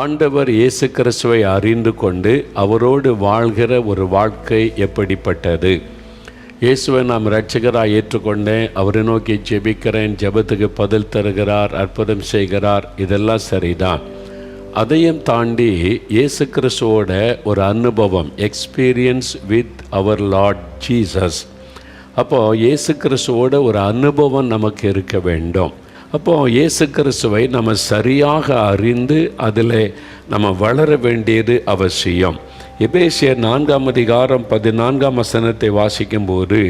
ஆண்டவர் இயேசு கிறிஸ்துவை அறிந்து கொண்டு அவரோடு வாழ்கிற ஒரு வாழ்க்கை எப்படிப்பட்டது? இயேசுவை நாம் ரட்சகராக ஏற்றுக்கொண்டேன் அவரை நோக்கி ஜெபிக்கிறேன் ஜெபத்துக்கு பதில் தருகிறார் அற்புதம் செய்கிறார் இதெல்லாம் சரிதான். அதையும் தாண்டி இயேசு கிறிஸ்துவோட ஒரு அனுபவம் எக்ஸ்பீரியன்ஸ் வித் அவர் லார்ட் ஜீசஸ் அப்போது இயேசு கிறிஸ்துவோட ஒரு அனுபவம் நமக்கு இருக்க வேண்டும். அப்போது இயேசு கிறிஸ்துவை நம்ம சரியாக அறிந்து அதில் நம்ம வளர வேண்டியது அவசியம். எபேசியர் நான்காம் அதிகாரம் பதினான்காம் வசனத்தை வாசிக்கும்போது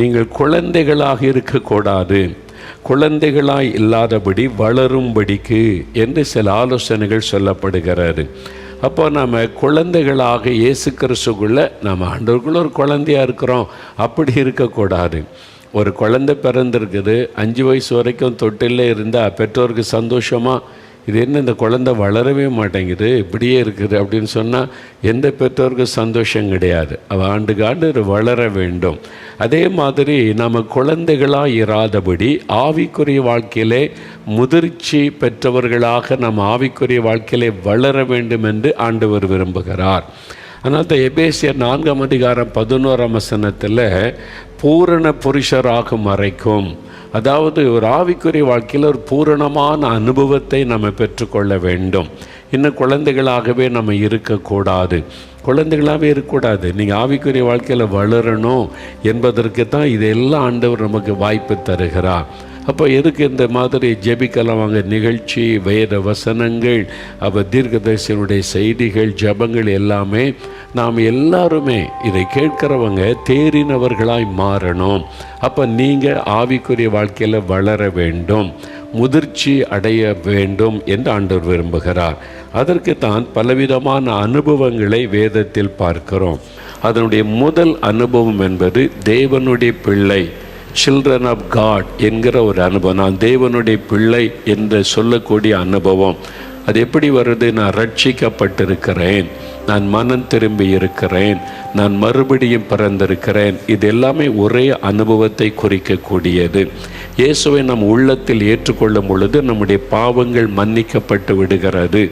நீங்கள் குழந்தைகளாக இருக்கக்கூடாது. குழந்தைகளாய் இல்லாதபடி வளரும்படிக்கு என்று சில ஆலோசனைகள் சொல்லப்படுகிறது. அப்போ நம்ம குழந்தைகளாக இயேசு கிறிஸ்துக்குள்ளே நம்ம ஆண்டவருக்குள்ள ஒரு குழந்தையாக இருக்கிறோம். அப்படி இருக்கக்கூடாது. ஒரு குழந்தை பிறந்திருக்குது அஞ்சு வயசு வரைக்கும் தொட்டிலே இருந்தால் பெற்றோருக்கு சந்தோஷமாக இது என்ன இந்த குழந்தை வளரவே மாட்டேங்குது இப்படியே இருக்குது அப்படின்னு சொன்னால் எந்த பெற்றோருக்கும் சந்தோஷம் கிடையாது. அவள் ஆண்டுக்கு ஆண்டு வளர வேண்டும். அதே மாதிரி நம்ம குழந்தைகளாக இராதபடி ஆவிக்குரிய வாழ்க்கையிலே முதிர்ச்சி பெற்றவர்களாக நம்ம ஆவிக்குரிய வாழ்க்கையிலே வளர வேண்டும் என்று ஆண்டவர் விரும்புகிறார். அதனால் தான் எபேசியர் நான்காம் அதிகாரம் பதினோராம் வசனத்தில் பூரண புருஷராகும் வரைக்கும் அதாவது ஒரு ஆவிக்குரிய வாழ்க்கையில் ஒரு பூரணமான அனுபவத்தை நம்ம பெற்றுக்கொள்ள வேண்டும். இன்னும் குழந்தைகளாகவே நம்ம இருக்கக்கூடாது. குழந்தைகளாகவே இருக்கக்கூடாது. நீங்கள் ஆவிக்குரிய வாழ்க்கையில் வளரணும் என்பதற்கு தான் இதெல்லாம் ஆண்டவர் நமக்கு வாய்ப்பு தருகிறார். அப்போ எதுக்கு இந்த மாதிரி ஜெபிக்கலாம்? வாங்க நிகழ்ச்சி வேத வசனங்கள் அப்போ தீர்க்கதரிசனுடைய செய்திகள் ஜபங்கள் எல்லாமே நாம் எல்லாருமே இதை கேட்கிறவங்க தேறினவர்களாய் மாறணும். அப்போ நீங்கள் ஆவிக்குரிய வாழ்க்கையில் வளர வேண்டும் முதிர்ச்சி அடைய வேண்டும் என்று ஆண்டவர் விரும்புகிறார். அதற்கு தான் பலவிதமான அனுபவங்களை வேதத்தில் பார்க்கிறோம். அதனுடைய முதல் அனுபவம் என்பது தேவனுடைய பிள்ளை. சில்ட்ரன் ஆஃப் காட் என்கிற ஒரு அனுபவம். நான் தேவனுடைய பிள்ளை என்று சொல்லக்கூடிய அனுபவம். அது எப்படி வருது? நான் ரட்சிக்கப்பட்டிருக்கிறேன். நான் மனம் திரும்பி இருக்கிறேன். நான் மறுபடியும் பிறந்திருக்கிறேன். இது எல்லாமே ஒரே அனுபவத்தை குறிக்கக்கூடியது. இயேசுவை நம் உள்ளத்தில் ஏற்றுக்கொள்ளும் பொழுது நம்முடைய பாவங்கள் மன்னிக்கப்பட்டு விடுகிறது.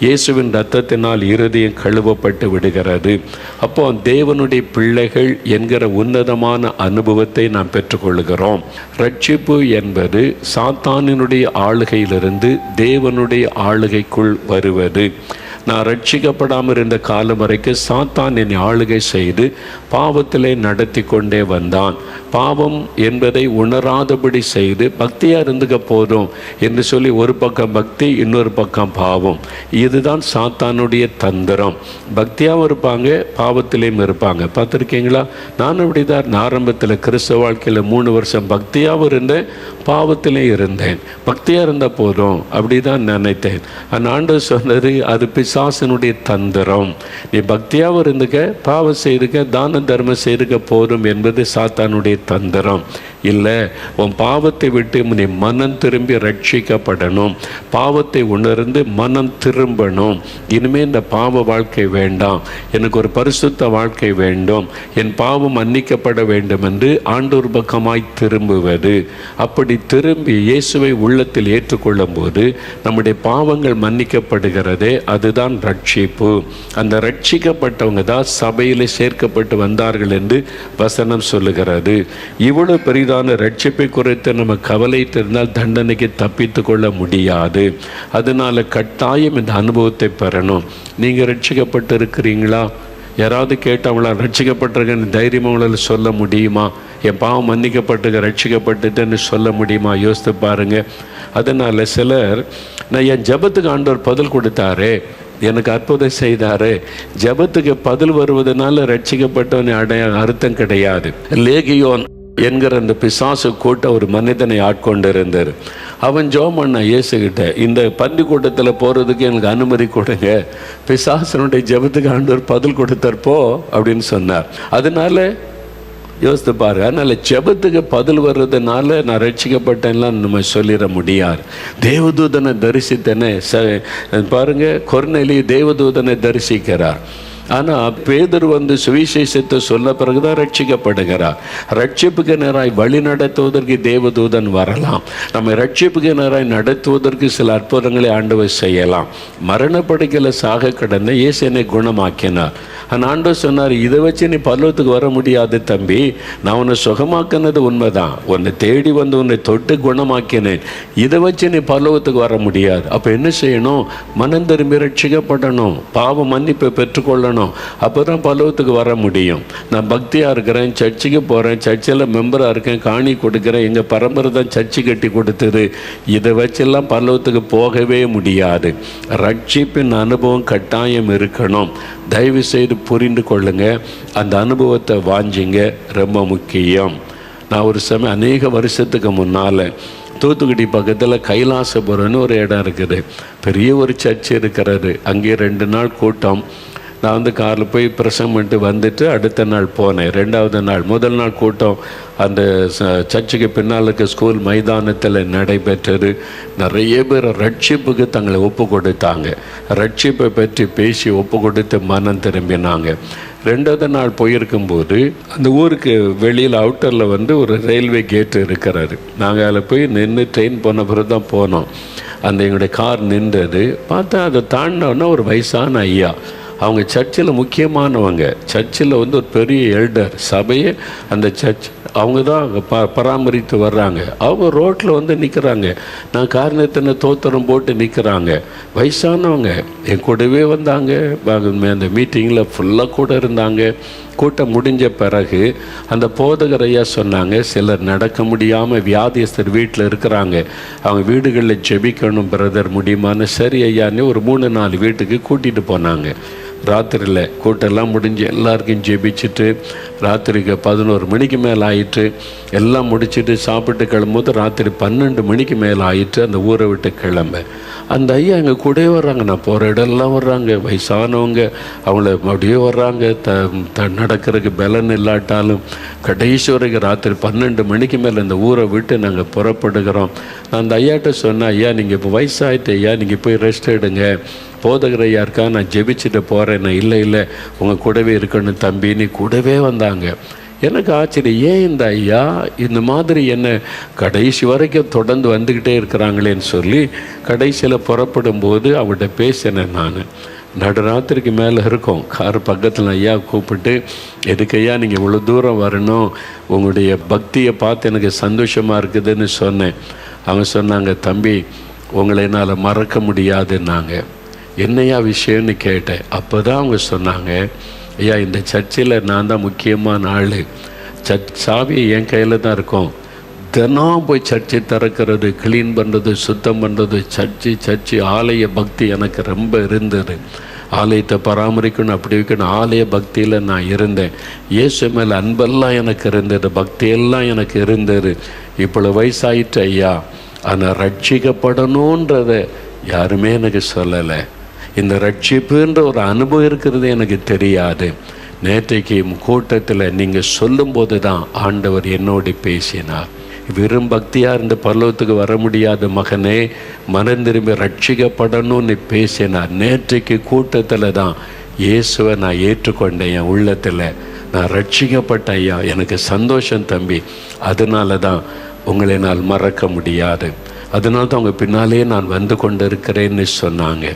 இயேசுவின் ரத்தத்தினால் இருதயம் கழுவப்பட்டு விடுகிறது. அப்போ தேவனுடைய பிள்ளைகள் என்கிற உன்னதமான அனுபவத்தை நாம் பெற்றுக்கொள்கிறோம். ரட்சிப்பு என்பது சாத்தானினுடைய ஆளுகையிலிருந்து தேவனுடைய ஆளுகைக்குள் வருவது. நான் ரட்சிக்கப்படாமல் இருந்த காலம் வரைக்கும் சாத்தான் என்னை ஆளுகை செய்து பாவத்திலே நடத்தி கொண்டே வந்தான். பாவம் என்பதை உணராதபடி செய்து பக்தியாக இருந்துக்க போதும் என்று சொல்லி ஒரு பக்கம் பக்தி இன்னொரு பக்கம் பாவம். இதுதான் சாத்தானுடைய தந்திரம். பக்தியாகவும் இருப்பாங்க பாவத்திலையும் இருப்பாங்க. பார்த்துருக்கீங்களா? நான் அப்படிதான் ஆரம்பத்தில் கிறிஸ்தவ வாழ்க்கையில் மூணு வருஷம் பக்தியாகவும் இருந்தேன் பாவத்திலையும் இருந்தேன். பக்தியாக இருந்த போதும் அப்படி தான் நினைத்தேன். அந்த ஆண்டு சொன்னது அது பிசாசனுடைய தந்திரம். நீ பக்தியாகவும் இருந்துக்க பாவம் செய்துக்க தான தர்மம் செய்துக்க போதும் என்பது சாத்தானுடைய தந்திரம். இல்லை உன் பாவத்தை விட்டு நீ மனம் திரும்பி ரட்சிக்கப்படணும். பாவத்தை உணர்ந்து மனம் திரும்பணும். இனிமேல் இந்த பாவ வாழ்க்கை வேண்டாம். எனக்கு ஒரு பரிசுத்த வாழ்க்கை வேண்டும். என் பாவம் மன்னிக்கப்பட வேண்டும் என்று ஆண்டோர் பக்கமாய் திரும்புவது. அப்படி திரும்பி இயேசுவை உள்ளத்தில் ஏற்றுக்கொள்ளும் போது நம்முடைய பாவங்கள் மன்னிக்கப்படுகிறதே அதுதான் ரட்சிப்பு. அந்த ரட்சிக்கப்பட்டவங்க தான் சபையில் சேர்க்கப்பட்டு வந்தார்கள் என்று வசனம் சொல்லுகிறது. இவ்வளவு பெரிதான ரட்சிப்பை குறித்து நம்ம கவலை தெரிந்தால் தண்டனைக்கு தப்பித்து கொள்ள முடியாது. அதனால கட்டாயம் இந்த அனுபவத்தை பெறணும். நீங்கள் ரட்சிக்கப்பட்டு இருக்கிறீங்களா யாராவது கேட்டவங்களா ரட்சிக்கப்பட்டிருக்கேன்னு தைரியமாக உங்களால் சொல்ல முடியுமா? என் பாவம் மன்னிக்கப்பட்டு ரட்சிக்கப்பட்டுட்டேன்னு சொல்ல முடியுமா? யோசித்து பாருங்க. அதனால் சிலர் நான் என் ஜபத்துக்கு ஆண்டவர் பதில் கொடுத்தாரே எனக்கு அற்புதம் செய்தாரே. ஜபத்துக்கு பதில் வருவதனால ரட்சிக்கப்பட்டவன் அடைய அர்த்தம் கிடையாது. லேகியோன் என்கிற அந்த பிசாசு கூட்ட ஒரு மனிதனை ஆட்கொண்டிருந்தார். அவன் ஜோம் பண்ண இயேசுகிட்ட இந்த பந்தி கூட்டத்தில் போகிறதுக்கு எனக்கு அனுமதி கொடுங்க. பிசாசனுடைய ஜெபத்துக்கு ஆண்டவர் பதில் கொடுத்தற்போ அப்படின்னு சொன்னார். அதனால யோசித்து பாரு அதனால் ஜெபத்துக்கு பதில் வர்றதுனால நான் ரட்சிக்கப்பட்டேன்லாம் நம்ம சொல்லிட முடியாது. தேவதூதனை தரிசித்தனே. ச பாருங்க கொர்நெலி தேவதூதனை தரிசிக்கிறார். ஆனால் பேதர் வந்து சுவிசேஷத்தை சொன்ன பிறகுதான் ரட்சிக்கப்படுகிறார். ரட்சிப்புக்கு நேராய் வழி நடத்துவதற்கு தேவதூதன் வரலாம். நம்ம ரட்சிப்புக்கு நேராய் நடத்துவதற்கு சில அற்புதங்களை ஆண்டவர் செய்யலாம். மரணப்படுக்கையில் சாக கடந்த இயேசனை குணமாக்கினார். அந்த ஆண்டவர் சொன்னார் இதை வச்சு நீ பல்லவத்துக்கு வர முடியாது தம்பி. நான் உன்னை சுகமாக்கினது உண்மைதான். உன்னை தேடி வந்து உன்னை தொட்டு குணமாக்கினேன். இதை வச்சு நீ பல்லவத்துக்கு வர முடியாது. அப்போ என்ன செய்யணும்? மனம் திரும்பி ரட்சிக்கப்படணும். பாவ மன்னிப்பை பெற்றுக்கொள்ளணும். அப்போ தான் பல்லவத்துக்கு வர முடியும். நான் பக்தியாக இருக்கிறேன் சர்ச்சுக்கு போகிறேன் சர்ச்சில் மெம்பராக இருக்கேன் காணி கொடுக்குறேன் எங்கள் பரம்பரை தான் சர்ச்சு கட்டி கொடுத்தது. இதை வச்செல்லாம் பல்லவத்துக்கு போகவே முடியாது. ரட்சிப்பின் அனுபவம் கட்டாயம் இருக்கணும். தயவு செய்து புரிந்து கொள்ளுங்க. அந்த அனுபவத்தை வாஞ்சிங்க. ரொம்ப முக்கியம். நான் ஒரு சமயம் அநேக வருஷத்துக்கு முன்னால் தூத்துக்குடி பக்கத்தில் கைலாசபுரம்னு ஒரு இடம் இருக்குது. பெரிய ஒரு சர்ச் இருக்கிறது. அங்கே ரெண்டு நாள் கூட்டம். நான் வந்து காரில் போய் பிரசங்கம் பண்ணிட்டு வந்துட்டு அடுத்த நாள் போனேன். ரெண்டாவது நாள் முதல் நாள் கூட்டம் அந்த ச- சர்ச்சுக்கு பின்னால் இருக்க ஸ்கூல் மைதானத்தில் நடைபெற்றது. நிறைய பேர் ரட்சிப்புக்கு தங்களை ஒப்பு கொடுத்தாங்க. ரட்சிப்பை பற்றி பேசி ஒப்பு கொடுத்து மனம் திரும்பினாங்க. ரெண்டாவது நாள் போயிருக்கும்போது அந்த ஊருக்கு வெளியில் அவுட்டரில் வந்து ஒரு ரயில்வே கேட்டு இருக்கிறாரு நாங்கள் அதில் போய் நின்று ட்ரெயின் போன பிறகு தான் போனோம். அந்த எங்களுடைய கார் நின்றது. பார்த்தா அதை தாண்டினோன்னா ஒரு வயசான ஐயா. அவங்க சர்ச்சில் முக்கியமானவங்க. சர்ச்சில் வந்து ஒரு பெரிய எல்டர் சபையை அந்த சர்ச் அவங்க தான் அங்கே ப பராமரித்து வர்றாங்க. அவங்க ரோட்டில் வந்து நிற்கிறாங்க நான் காரணத்தின தோத்திரம் போட்டு நிற்கிறாங்க வயசானவங்க என் கூடவே வந்தாங்க. அந்த மீட்டிங்கில் ஃபுல்லாக கூட இருந்தாங்க. கூட்டம் முடிஞ்ச பிறகு அந்த போதகர் ஐயா சொன்னாங்க சிலர் நடக்க முடியாமல் வியாதியஸ்தர் வீட்டில் இருக்கிறாங்க. அவங்க வீடுகளில் ஜெபிக்கணும் பிரதர் முடியுமான்னு? சரி ஐயான்னு ஒரு மூணு நாலு வீட்டுக்கு கூட்டிகிட்டு போனாங்க. ராத்திரியில் கூட்டெல்லாம் முடிஞ்சு எல்லாருக்கும் ஜெபிச்சுட்டு ராத்திரிக்கு பதினோரு மணிக்கு மேலே ஆயிட்டு எல்லாம் முடிச்சுட்டு சாப்பிட்டு கிளம்பும்போது ராத்திரி பன்னெண்டு மணிக்கு மேலே ஆயிட்டு அந்த ஊரை விட்டு கிளம்ப. அந்த ஐயா எங்கள் கூடவே வர்றாங்க. நான் போகிற இடம்லாம் வர்றாங்க. வயசானவங்க அவங்கள அப்படியே வர்றாங்க. த த நடக்கிறதுக்கு பலன் இல்லாட்டாலும் கடைசி வரைக்கும் ராத்திரி பன்னெண்டு மணிக்கு மேலே இந்த ஊரை விட்டு நாங்கள் புறப்படுகிறோம். நான் அந்த ஐயாட்ட சொன்னேன் ஐயா நீங்கள் இப்போ வயசாகிட்டு ஐயா நீங்கள் போய் ரெஸ்ட் எடுங்க. போதகர் ஐயா இருக்கா? நான் ஜெபிச்சுட்டு போகிறேன் நான் இல்லை இல்லை. உங்கள் கூடவே இருக்கணும் தம்பின்னு கூடவே வந்தாங்க. எனக்கு ஆச்சரியம். ஏன் இந்த ஐயா இந்த மாதிரி என்ன கடைசி வரைக்கும் தொடர்ந்து வந்துக்கிட்டே இருக்கிறாங்களேன்னு சொல்லி கடைசியில் புறப்படும் போது அவர்கிட்ட பேசினேன் நான். நடுராத்திரிக்கு மேலே இருக்கும். கார் பக்கத்தில் ஐயா கூப்பிட்டு எதுக்கு ஐயா நீங்கள் இவ்வளோ தூரம் வரணும்? உங்களுடைய பக்தியை பார்த்து எனக்கு சந்தோஷமாக இருக்குதுன்னு சொன்னேன். அவங்க சொன்னாங்க தம்பி உங்களை என்னால் மறக்க முடியாதுன்னாங்க. என்னையா விஷயம்னு கேட்டேன். அப்போ தான் அவங்க சொன்னாங்க ஐயா இந்த சர்ச்சில் நான் தான் முக்கியமான ஆள் சர்ச் சாவி என் கையில் தான் இருக்கும். தினம் போய் சர்ச்சை திறக்கிறது க்ளீன் பண்ணுறது சுத்தம் பண்ணுறது சர்ச்சு சர்ச்சு ஆலய பக்தி எனக்கு ரொம்ப இருந்தது. ஆலயத்தை பராமரிக்கணும் அப்படி வைக்கணும் ஆலய பக்தியில் நான் இருந்தேன். இயேசு மேலே அன்பெல்லாம் எனக்கு இருந்தது பக்தியெல்லாம் எனக்கு இருந்தது. இவ்வளோ வயசாயிட்டு ஐயா. ஆனால் ரட்சிக்கப்படணுன்றத யாருமே எனக்கு சொல்லலை. இந்த ரட்சிப்புன்ற ஒரு அனுபவம் இருக்கிறது எனக்கு தெரியாது. நேற்றைக்கு கூட்டத்தில் நீங்கள் சொல்லும்போது தான் ஆண்டவர் என்னோடு பேசினார். வெறும் பக்தியாக இருந்து பல்லவத்துக்கு வர முடியாத மகனே மனம் திரும்பி ரட்சிக்கப்படணும்னு பேசினார். நேற்றைக்கு கூட்டத்தில் தான் இயேசுவை நான் ஏற்றுக்கொண்டேன் என் உள்ளத்தில். நான் ரட்சிக்கப்பட்ட ஐயா எனக்கு சந்தோஷம் தம்பி. அதனால தான் உங்களை நான் மறக்க முடியாது. அதனால தான் உங்கள் பின்னாலே நான் வந்து கொண்டு இருக்கிறேன்னு சொன்னாங்க.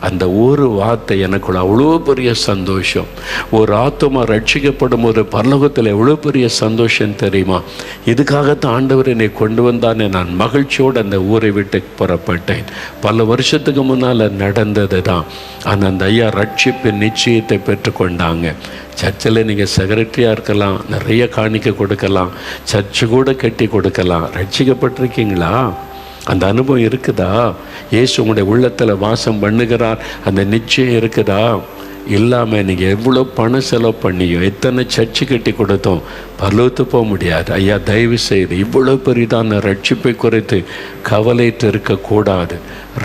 அந்த ஒரு வார்த்தை எனக்குள்ள அவ்வளோ பெரிய சந்தோஷம். ஒரு ஆத்மா ரட்சிக்கப்படும் போது பரலோகத்தில் எவ்வளோ பெரிய சந்தோஷம் தெரியுமா? இதுக்காகத்தான் ஆண்டவர் என்னை கொண்டு வந்தானே நான் மகிழ்ச்சியோடு அந்த ஊரை விட்டு புறப்பட்டேன். பல வருஷத்துக்கு முன்னால் நடந்தது தான் ஆனால் அந்த ஐயா ரட்சிப்பின் நிச்சயத்தை பெற்றுக்கொண்டாங்க. சர்ச்சில் நீங்கள் செக்ரட்டரியாக இருக்கலாம் நிறைய காணிக்க கொடுக்கலாம் சர்ச்சு கூட கட்டி கொடுக்கலாம். ரட்சிக்கப்பட்டிருக்கீங்களா? அந்த அனுபவம் இருக்குதா? இயேசு உங்களுடைய உள்ளத்தில் வாசம் பண்ணுகிறார். அந்த நிச்சயம் இருக்குதா? இல்லாமல் நீங்கள் எவ்வளோ பணம் செலவு பண்ணியோ எத்தனை சர்ச்சு கட்டி கொடுத்தோம் பலவத்து போக முடியாது. ஐயா தயவு செய்து இவ்வளோ பெரிதான ரட்சிப்பை குறித்து கவலைட்டு இருக்கக்கூடாது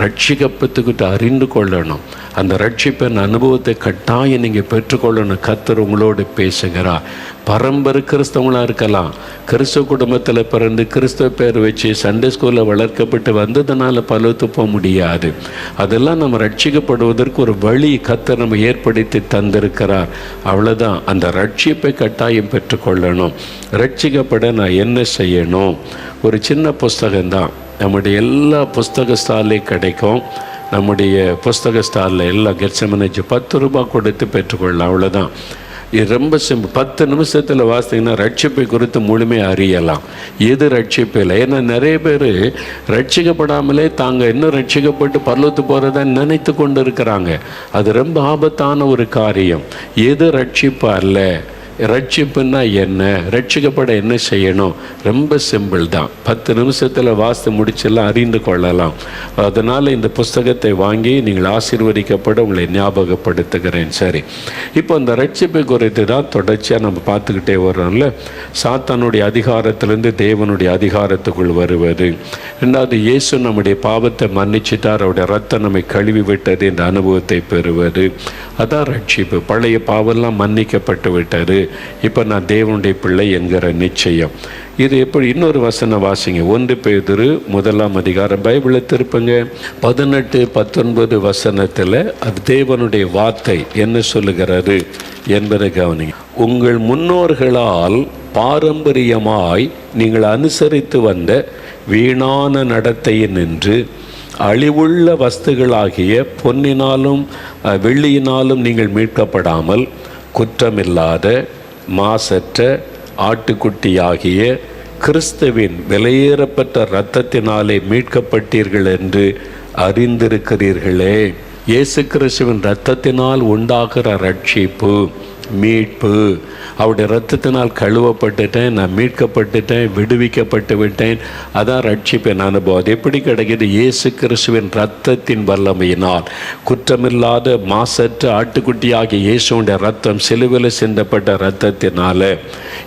ரட்சிக்கப்பத்துக்கிட்டு அறிந்து கொள்ளணும். அந்த ரட்சிப்பின் அனுபவத்தை கட்டாயம் நீங்கள் பெற்றுக்கொள்ளணும். கத்தர் உங்களோடு பேசுகிறார். பரம்பரை கிறிஸ்தவங்களாக இருக்கலாம். கிறிஸ்தவ குடும்பத்தில் பிறந்து கிறிஸ்தவ பேர் வச்சு சண்டே ஸ்கூலில் வளர்க்கப்பட்டு வந்ததுனால பழுத்து போக முடியாது. அதெல்லாம் நம்ம ரட்சிக்கப்படுவதற்கு ஒரு வழி கத்தை நம்ம ஏற்படுத்தி தந்திருக்கிறார். அவ்வளோதான் அந்த ரட்சிப்பை கட்டாயம் பெற்றுக்கொள்ளணும். ரட்சிக்கப்பட நான் என்ன செய்யணும்? ஒரு சின்ன புஸ்தகம்தான். நம்முடைய எல்லா புஸ்தக ஸ்டால்லையும் கிடைக்கும். நம்முடைய புஸ்தக ஸ்டாலில் எல்லாம் கெட்சமனைச்சு பத்து ரூபாய் கொடுத்து பெற்றுக்கொள்ளலாம். அவ்வளோதான் இது ரொம்ப சிம்பிள் பத்து நிமிஷத்தில் வாசித்தீங்கன்னா ரட்சிப்பை குறித்து முழுமையாக அறியலாம். எது ரட்சிப்பு இல்லை? ஏன்னா நிறைய பேர் ரட்சிக்கப்படாமலே தாங்க இன்னும் ரட்சிக்கப்பட்டு பல்லத்து போகிறத நினைத்து கொண்டு இருக்கிறாங்க. அது ரொம்ப ஆபத்தான ஒரு காரியம். எது ரட்சிப்பு அல்ல? ரட்சிப்புன்னா என்ன? ரட்சிக்கப்பட என்ன செய்யணும்? ரொம்ப சிம்பிள் தான். பத்து நிமிஷத்தில் வாசித்து முடிச்செல்லாம் அறிந்து கொள்ளலாம். அதனால் இந்த புஸ்தகத்தை வாங்கி நீங்கள் ஆசீர்வதிக்கப்பட உங்களை ஞாபகப்படுத்துகிறேன். சரி. இப்போ இந்த ரட்சிப்பு குறித்து தான் தொடர்ச்சியாக நம்ம பார்த்துக்கிட்டே வர்றோம்ல. சாத்தானுடைய அதிகாரத்திலேருந்து தேவனுடைய அதிகாரத்துக்குள் வருவது. ரெண்டாவது இயேசு நம்முடைய பாவத்தை மன்னிச்சிட்டார். அவருடைய ரத்தம் நம்மை கழுவி விட்டது இந்த அனுபவத்தை பெறுவது. அதான் ரட்சிப்பு. பழைய பாவெல்லாம் மன்னிக்கப்பட்டு விட்டது. இப்போ நான் தேவனுடைய பிள்ளை என்கிற நிச்சயம். இது எப்படி இன்னொரு வசனம் வாசிங்க. ஒன்று பேதுரு முதலாம் அதிகாரம் பைபிளை திருப்பங்க. பதினெட்டு பத்தொன்பது வசனத்தில் அது தேவனுடைய வார்த்தை என்ன சொல்லுகிறது என்பதை கவனிங்க. உங்கள் முன்னோர்களால் பாரம்பரியமாய் நீங்கள் அனுசரித்து வந்த வீணான நடத்தையில் நின்று அழிவுள்ள வஸ்துகளாகிய பொன்னினாலும் வெள்ளியினாலும் நீங்கள் மீட்கப்படாமல் குற்றமில்லாத மாசற்ற ஆட்டுக்குட்டியாகிய கிறிஸ்துவின் விலையேறப்பட்ட இரத்தத்தினாலே மீட்கப்பட்டீர்கள் என்று அறிந்திருக்கிறீர்களே. இயேசு கிறிஸ்துவின் இரத்தத்தினால் உண்டாகிற ரட்சிப்பு மீட்பு. அவருடைய ரத்தத்தினால் கழுவப்பட்டுட்டேன் நான் மீட்கப்பட்டுட்டேன் விடுவிக்கப்பட்டு விட்டேன். அதான் ரட்சிப்பின் அனுபவம். அது எப்படி கிடைக்கிது? இயேசு கிறிஸ்துவின் ரத்தத்தின் வல்லமையினால். குற்றமில்லாத மாசற்ற ஆட்டுக்குட்டியாகிய இயேசுடைய ரத்தம் சிலுவில் சிந்தப்பட்ட ரத்தத்தினால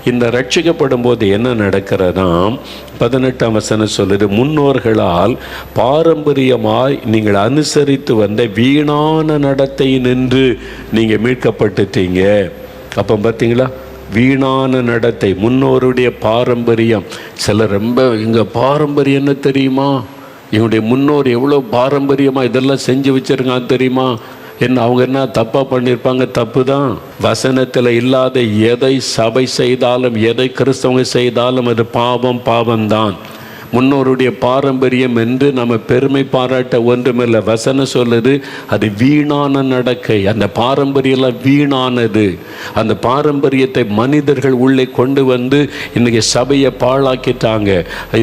இந்த ரட்சிக்கப்படும் போது என்ன நடக்கிறதா பதினெட்டாம் வசனம் சொல்லுது முன்னோர்களால் பாரம்பரியமாய் நீங்கள் அனுசரித்து வந்த வீணான நடத்தை நின்று நீங்கள் மீட்கப்பட்டுட்டீங்க. அப்போ பார்த்தீங்களா வீணான நடத்தை முன்னோருடைய பாரம்பரியம். சில ரொம்ப எங்கள் பாரம்பரியம் என்ன தெரியுமா? என்னுடைய முன்னோர் எவ்வளோ பாரம்பரியமாக இதெல்லாம் செஞ்சு வச்சிருக்காங்க தெரியுமா? என்ன அவங்க என்ன தப்பாக பண்ணியிருப்பாங்க தப்பு தான் வசனத்தில் இல்லாத எதை சபை செய்தாலும் எதை கிறிஸ்தவங்க செய்தாலும் அது பாவம் பாவம்தான். முன்னோருடைய பாரம்பரியம் என்று நம்ம பெருமை பாராட்ட ஒன்றுமில்லை. வசனம் சொல்லுது அது வீணான நடக்கை. அந்த பாரம்பரியம்லாம் வீணானது. அந்த பாரம்பரியத்தை மனிதர்கள் உள்ளே கொண்டு வந்து இன்றைக்கி சபையை பாழாக்கிட்டாங்க.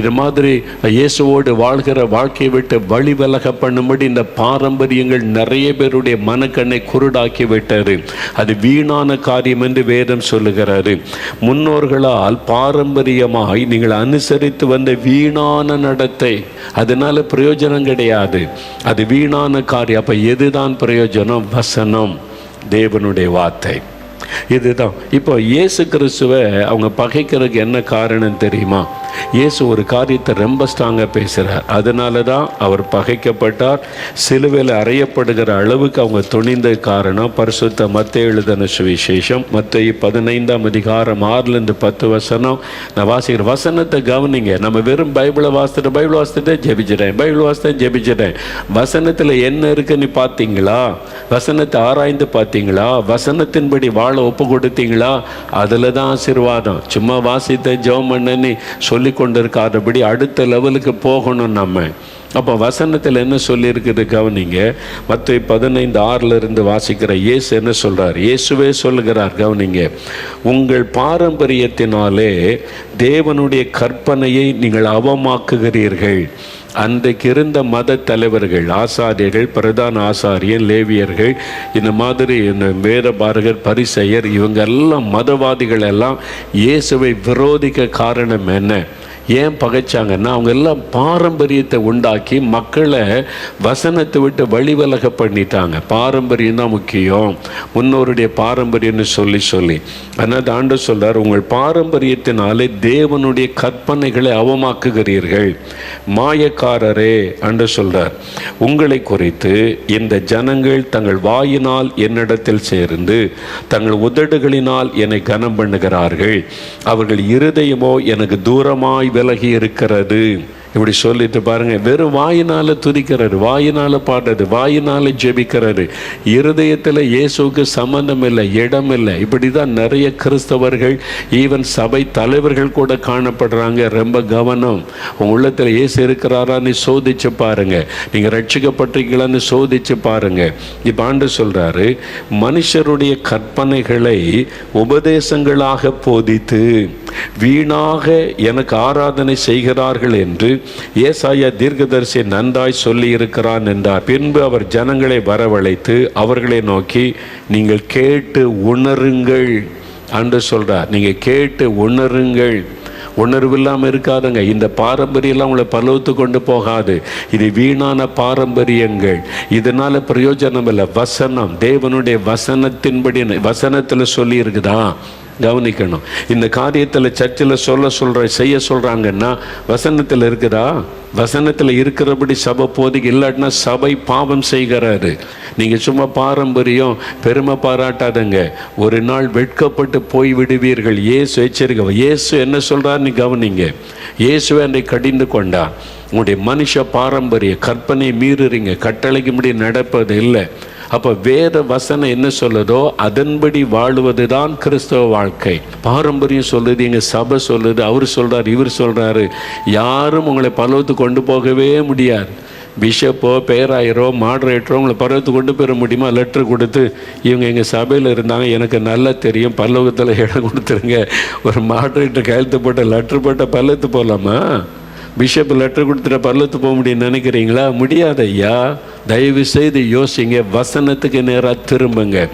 இது மாதிரி இயேசுவோடு வாழ்கிற வாழ்க்கையை விட்டு வழி விலக பண்ணும்படி இந்த பாரம்பரியங்கள் நிறைய பேருடைய மனக்கண்ணை குருடாக்கி விட்டது. அது வீணான காரியம் என்று வேதம் சொல்லுகிறாரு முன்னோர்களால் பாரம்பரியமாய் நீங்கள் அனுசரித்து வந்த வீணான நடத்தை. அதனால பிரயோஜனம் கிடையாது. அது வீணான காரியம். அப்ப எதுதான் பிரயோஜனம்? வசனம். தேவனுடைய வார்த்தை. இதுதான். இப்போ இயேசு கிறிஸ்துவை அவங்க பகைக்கிறதுக்கு என்ன காரணம் தெரியுமா? இயேசு ஒரு காரியத்தை ரொம்ப ஸ்ட்ராங்காக பேசுகிறார் அதனால தான் அவர் பகைக்கப்பட்டார். சிலுவையில் அறையப்படுகிற அளவுக்கு அவங்க துணிந்த காரணம். பரிசுத்த மத்த எழுதின சுவிசேஷம். மத்த பதினைந்தாம் அதிகாரம் ஆறுலேருந்து பத்து வசனம். நான் வாசிக்கிற வசனத்தை கவனிங்க. நம்ம வெறும் பைபிளை வாசிட்டு பைபிள் வாசிட்டு ஜெபிச்சிட்டேன். பைபிள் வாசித்தேன் ஜெபிச்சிட்டேன். வசனத்தில் என்ன இருக்குன்னு பார்த்தீங்களா? வசனத்தை ஆராய்ந்து பார்த்தீங்களா? வசனத்தின்படி வாழ ஒப்பு கொடுத்தீங்களா? அதில் தான் ஆசீர்வாதம். சும்மா வாசித்த ஜெபம் பண்ணன்னு சொல்லி சொல்லி கொண்டிருக்காதபடி அடுத்த லெவலுக்கு போகணும் நம்ம. அப்போ வசனத்தில் என்ன சொல்லியிருக்குது கவனிங்க? மற்ற பதினைந்து ஆறில் இருந்து வாசிக்கிற இயேசு என்ன சொல்கிறார் இயேசுவே சொல்லுகிறார் கவனிங்க. உங்கள் பாரம்பரியத்தினாலே தேவனுடைய கற்பனையை நீங்கள் அவமாக்குகிறீர்கள். அன்றைக்கு இருந்த மத தலைவர்கள் ஆசாரியர்கள் பிரதான ஆசாரியர் லேவியர்கள் இந்த மாதிரி இந்த வேதபாரகர் பரிசெயர் இவங்க எல்லாம் மதவாதிகள் எல்லாம் இயேசுவை விரோதிக்க காரணம் என்ன? ஏன் பகைச்சாங்கன்னா அவங்க எல்லாம் பாரம்பரியத்தை உண்டாக்கி மக்களை வசனத்தை விட்டு வழிவிலக பண்ணிட்டாங்க. பாரம்பரியம் தான் முக்கியம். முன்னோருடைய பாரம்பரியம்னு சொல்லி சொல்லி. அதனால் ஆண்டு சொல்கிறார் உங்கள் பாரம்பரியத்தினாலே தேவனுடைய கற்பனைகளை அவமாக்குகிறீர்கள். மாயக்காரரே அன்று சொல்கிறார் உங்களை குறித்து இந்த ஜனங்கள் தங்கள் வாயினால் என்னிடத்தில் சேர்ந்து தங்கள் உதடுகளினால் என்னை கனம் பண்ணுகிறார்கள் அவர்கள் இருதயமோ எனக்கு தூரமாய் விலகி இருக்கிறது. இப்படி சொல்லிட்டு பாருங்கள் வெறும் வாயினால் துதிக்கிறாரு வாயினால் பாடுறது வாயினால் ஜெபிக்கிறாரு. இருதயத்தில் இயேசுக்கு சம்மந்தம் இல்லை இடம் இல்லை. இப்படி தான் நிறைய கிறிஸ்தவர்கள் ஈவன் சபை தலைவர்கள் கூட காணப்படுறாங்க. ரொம்ப கவனம். உங்க உள்ளத்தில் இயேசு இருக்கிறாரான்னு சோதிச்சு பாருங்க. நீங்கள் ரட்சிக்கப்பட்டிருக்கீங்களான்னு சோதிச்சு பாருங்க. இப்போ ஆண்டு சொல்கிறாரு மனுஷருடைய கற்பனைகளை உபதேசங்களாக போதித்து வீணாக எனக்கு ஆராதனை செய்கிறார்கள் என்று ஏசாயா தீர்க்கதரிசி நன்றாய் சொல்லி இருக்கிறான் என்றார். பின்பு அவர் ஜனங்களை வரவழைத்து அவர்களை நோக்கி நீங்கள் கேட்டு உணருங்கள் என்று சொல்றார். நீங்கள் கேட்டு உணருங்கள். உணர்வு இல்லாமல் இருக்காதுங்க. இந்த பாரம்பரியம்லாம் உங்களை பலவத்து கொண்டு போகாது. இது வீணான பாரம்பரியங்கள். இதனால பிரயோஜனம் இல்லை வசனம். தேவனுடைய வசனத்தின்படி வசனத்தில் சொல்லி இருக்குதா கவனிக்கணும். இந்த காரியத்தில் சர்ச்சில் சொல்ல சொல்கிற செய்ய சொல்கிறாங்கன்னா வசனத்தில் இருக்குதா? வசனத்தில் இருக்கிறபடி சபை போதிக்கு இல்லாட்டினா சபை பாவம் செய்கிறாரு. நீங்கள் சும்மா பாரம்பரியம் பெருமை பாராட்டாதங்க. ஒரு நாள் வெட்கப்பட்டு போய் விடுவீர்கள். இயேசு எச்சரிக்கை. இயேசு என்ன சொல்றாருன்னு கவனிங்க. இயேசுவை அன்றை கடிந்து கொண்டா. உங்களுடைய மனுஷ பாரம்பரிய கற்பனை மீறுறீங்க. கட்டளைக்கு முடி நடப்பது இல்லை. அப்போ வேத வசனம் என்ன சொல்லுதோ அதன்படி வாழுவது தான் கிறிஸ்தவ வாழ்க்கை. பாரம்பரியம் சொல்லுது எங்கள் சபை சொல்லுது அவர் சொல்கிறார் இவர் சொல்கிறாரு யாரும் உங்களை பலவத்து கொண்டு போகவே முடியாது. பிஷப்போ பேராயரோ மாடரேட்டரோ உங்களை பருவத்து கொண்டு போயிட முடியுமா? லெட்ரு கொடுத்து இவங்க எங்கள் சபையில் இருந்தாங்க எனக்கு நல்லா தெரியும் பல்லவத்தில் இடம் கொடுத்துருங்க. ஒரு மாடரேட்டர் கையெழுத்து போட்ட லெட்ரு போட்ட பல்லத்து போகலாமா பிஷப் லெட்டர் கொடுத்துட்டு பல்லத்து போக முடியும்னு நினைக்கிறீங்களா? முடியாது ஐயா தயவு செய்து யோசிங்க. வசனத்துக்கு நேராக திரும்புங்க.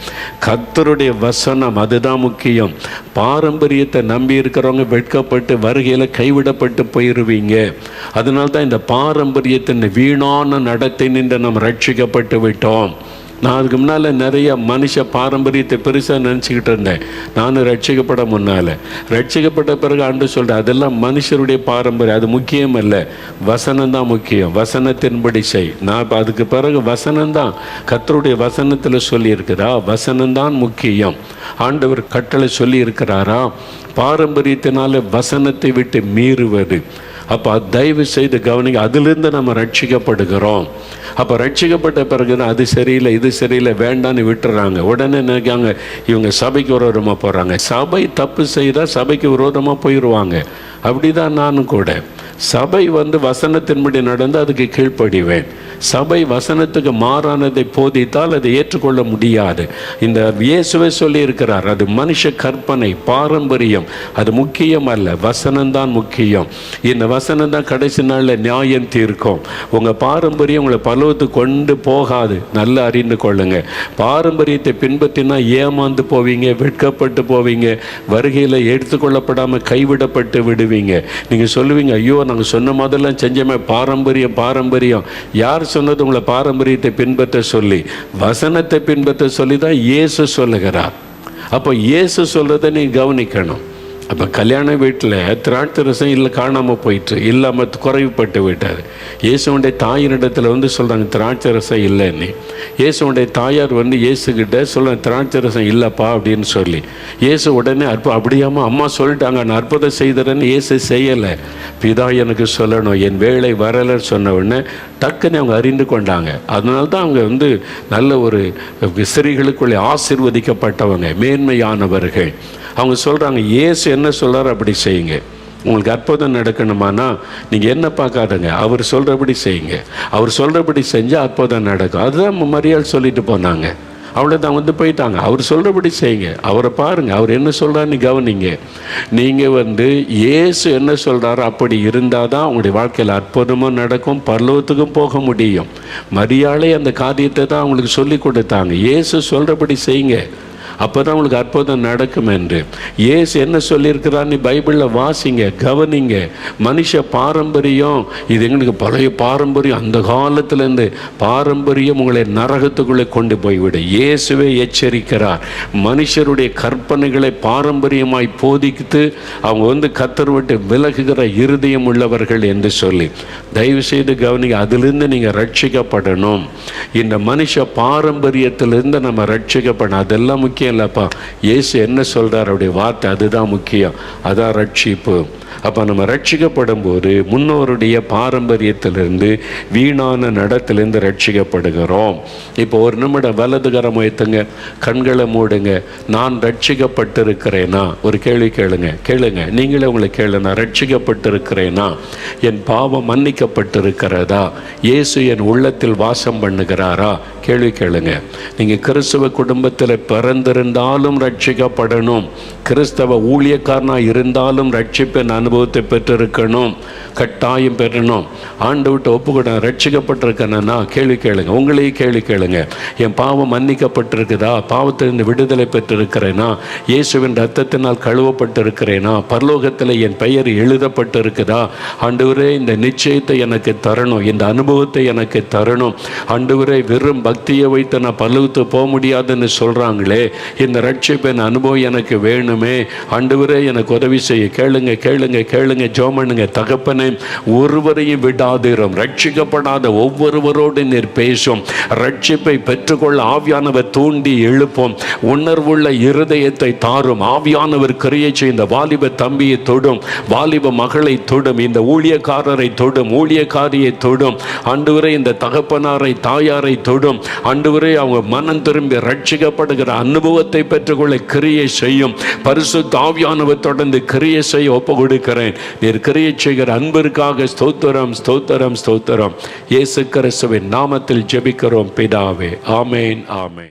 கத்தருடைய வசனம் அதுதான் முக்கியம். பாரம்பரியத்தை நம்பி இருக்கிறவங்க வெட்கப்பட்டு வருகையில் கைவிடப்பட்டு போயிடுவீங்க அதனால்தான் இந்த பாரம்பரியத்தின் வீணான நடத்தை நின்று நம்ம ரட்சிக்கப்பட்டு விட்டோம். நான் அதுக்கு முன்னால் நிறைய மனுஷ பாரம்பரியத்தை பெருசாக நினச்சிக்கிட்டு இருந்தேன். நானும் ரட்சிக்கப்பட முன்னால். ரட்சிக்கப்பட்ட பிறகு ஆண்டு சொல்கிறேன் அதெல்லாம் மனுஷருடைய பாரம்பரியம் அது முக்கியம் இல்லை வசனம் தான் முக்கியம். வசனத்தின்படி செய். நான் இப்போ அதுக்கு பிறகு வசனம் தான் கத்தருடைய வசனத்தில் சொல்லியிருக்கிறா வசனம் தான் முக்கியம். ஆண்டவர் கட்டளை சொல்லியிருக்கிறாரா? பாரம்பரியத்தினால வசனத்தை விட்டு மீறுவது. அப்போ தயவு செய்து கவனிங்க அதிலிருந்து நம்ம ரட்சிக்கப்படுகிறோம். அப்போ ரட்சிக்கப்பட்ட பிறகு அது சரியில்லை இது சரியில்லை வேண்டான்னு விட்டுறாங்க. உடனே நினைக்காங்க இவங்க சபைக்கு விரோதமாக போகிறாங்க சபை தப்பு செய்தால் சபைக்கு விரோதமாக போயிடுவாங்க அப்படி தான் நானும் கூட. சபை வந்து வசனத்தின்படி நடந்து அதுக்கு கீழ்ப்படிவேன். சபை வசனத்துக்கு மாறானதை போதித்தால் அதை ஏற்றுக்கொள்ள முடியாது. இந்த இயேசுவை சொல்லி இருக்கிறார் அது மனுஷ கற்பனை பாரம்பரியம். அது முக்கியம் அல்ல வசனம்தான் முக்கியம். இந்த வசனம் தான் கடைசி நாளில் நியாயம் தீர்க்கும். உங்கள் பாரம்பரியம் உங்களை பலவத்து கொண்டு போகாது. நல்லா அறிந்து கொள்ளுங்க. பாரம்பரியத்தை பின்பற்றினா ஏமாந்து போவீங்க வெட்கப்பட்டு போவீங்க வருகையில் எடுத்துக்கொள்ளப்படாமல் கைவிடப்பட்டு விடுவீங்க. நீங்கள் சொல்லுவீங்க ஐயோ நாங்கள் சொன்ன மாதிரிலாம் செஞ்சோமே பாரம்பரியம் பாரம்பரியம். யார் சொன்னது உங்களை பாரம்பரியத்தை பின்பற்ற சொல்லி வசனத்தை பின்பற்ற சொல்லி தான் இயேசு சொல்லுகிறார். அப்போ இயேசு சொல்கிறத நீ கவனிக்கணும். அப்போ கல்யாண வீட்டில் திராட்சை ரசம் இல்லை காணாமல் போயிட்டு இல்லாமல் குறைவுபட்டு விட்டார். இயேசுடைய தாயினிடத்தில் வந்து சொல்கிறாங்க திராட்சை ரசம் இல்லைன்னு. இயேசுடைய தாயார் வந்து இயேசுக்கிட்ட சொல்கிறாங்க திராட்சை ரசம் இல்லைப்பா அப்படின்னு சொல்லி. இயேசு உடனே அற்ப அப்படியாமல் அம்மா சொல்லிட்டாங்க நான் அற்புதம் செய்தறேன்னு இயேசு செய்யலை. பிதா எனக்கு சொல்லணும் என் வேலை வரலைன்னு சொன்ன உடனே டக்குன்னு அவங்க அறிந்து கொண்டாங்க. அதனால தான் அவங்க வந்து நல்ல ஒரு விசிறிகளுக்குள்ளே ஆசிர்வதிக்கப்பட்டவங்க மேன்மையானவர்கள். அவங்க சொல்கிறாங்க ஏசு என்ன சொல்கிறார் அப்படி செய்யுங்க. உங்களுக்கு அற்புதம் நடக்கணுமானா நீங்கள் என்ன பார்க்காதங்க. அவர் சொல்கிறபடி செய்யுங்க. அவர் சொல்கிறபடி செஞ்சால் அற்புதம் நடக்கும். அதுதான் மரியாள் சொல்லிட்டு போனாங்க. அவ்வளோதான் வந்து போயிட்டாங்க. அவர் சொல்கிறபடி செய்யுங்க. அவரை பாருங்கள் அவர் என்ன சொல்கிறான்னு கவனிங்க. நீங்கள் வந்து ஏசு என்ன சொல்கிறாரோ அப்படி இருந்தால் தான் உங்களுடைய வாழ்க்கையில் அற்புதமும் நடக்கும் பரலோகத்துக்கும் போக முடியும். மரியாதை அந்த காரியத்தை தான் அவங்களுக்கு சொல்லி கொடுத்தாங்க. ஏசு சொல்கிறபடி செய்யுங்க. அப்போ தான் உங்களுக்கு அற்புதம் நடக்கும் என்று. ஏசு என்ன சொல்லியிருக்கிறான்னு பைபிளில் வாசிங்க கவனிங்க. மனுஷ பாரம்பரியம் இது எங்களுக்கு பழைய பாரம்பரியம். அந்த காலத்திலேருந்து பாரம்பரியம் உங்களை நரகத்துக்குள்ளே கொண்டு போய்விடும். இயேசுவே எச்சரிக்கிறார். மனுஷருடைய கற்பனைகளை பாரம்பரியமாய் போதித்து அவங்க வந்து கத்தர் விட்டு விலகுகிற இருதயம் உள்ளவர்கள் என்று சொல்லி. தயவு செய்து கவனிங்க அதிலிருந்து நீங்கள் ரட்சிக்கப்படணும். இந்த மனுஷ பாரம்பரியத்திலிருந்து நம்ம ரட்சிக்கப்படணும். அதெல்லாம் முக்கியம் இல்லைப்பா. இயேசு என்ன சொல்கிறார் அவருடைய வார்த்தை அதுதான் முக்கியம். அதான் ரட்சிப்பு. அப்போ நம்ம ரட்சிக்கப்படும் போது முன்னோருடைய பாரம்பரியத்திலிருந்து வீணான நடத்திலிருந்து ரட்சிக்கப்படுகிறோம். இப்போ ஒரு நிமிடம் வலதுகரம் வைத்துங்க கண்களை மூடுங்க. நான் ரட்சிக்கப்பட்டிருக்கிறேனா? ஒரு கேள்வி கேளுங்க. கேளுங்க. நீங்களே உங்களை கேளு. நான் ரட்சிக்கப்பட்டிருக்கிறேனா? என் பாவம் மன்னிக்கப்பட்டிருக்கிறதா? இயேசு என் உள்ளத்தில் வாசம் பண்ணுகிறாரா? கேள்வி கேளுங்க. நீங்கள் கிறிஸ்தவ குடும்பத்தில் பிறந்திருந்தாலும் ரட்சிக்கப்படணும். கிறிஸ்தவ ஊழியக்காரனாக இருந்தாலும் ரட்சிப்பின் அனுபவத்தை பெற்றிருக்கணும். கட்டாயம் பெறணும். ஆண்டு விட்டு ஒப்புக்கூட ரட்சிக்கப்பட்டிருக்கேன்னா கேள்வி கேளுங்க. உங்களையும் கேள்வி கேளுங்க. என் பாவம் மன்னிக்கப்பட்டிருக்குதா? பாவத்திலிருந்து விடுதலை பெற்றிருக்கிறேனா? இயேசுவின் ரத்தத்தினால் கழுவப்பட்டிருக்கிறேனா? பரலோகத்தில் என் பெயர் எழுதப்பட்டிருக்குதா? ஆண்டு இந்த நிச்சயத்தை எனக்கு தரணும். இந்த அனுபவத்தை எனக்கு தரணும். ஆண்டு வெறும் பக்தியை வைத்து நான் பல்லவத்து போக முடியாதுன்னு சொல்கிறாங்களே இந்த ரட்சிப்பின் அனுபவம் எனக்கு வேணுமே. ஆண்டவரே எனக்கு உதவி செய்ய. கேளுங்க கேளுங்க கேளுங்க ஜோமனுங்க தகப்பனே. ஒருவரையும் விடாதிரும். ரட்சிக்கப்படாத ஒவ்வொருவரோடு நீர் பேசும். ரட்சிப்பை பெற்றுக்கொள்ள ஆவியானவர் தூண்டி எழுப்போம். உணர்வுள்ள இருதயத்தை தாரும். ஆவியானவர் கிரியை செய்த வாலிப தம்பியை தொடும். வாலிப மகளை தொடும். இந்த ஊழியக்காரரை தொடும். ஊழியக்காரியை தொடும். அன்றுவரை இந்த தகப்பனாரை தாயாரை தொடும். அன்றுவரை அவங்க மனம் திரும்பி ரட்சிக்கப்படுகிற அனுபவத்தை பெற்றுக்கொள்ள கிரியை செய்யும். பரிசு தாவியானவை தொடர்ந்து கிரியை செய்ய ஒப்பு கொடுக்கிறேன் நீர் கிரியை செய்கிற அன்பிற்காக ஸ்தோத்திரம் ஸ்தோத்திரம் ஸ்தோத்திரம். இயேசு கிறிஸ்துவின் நாமத்தில் ஜெபிக்கிறோம். பிதாவே ஆமேன் ஆமேன்.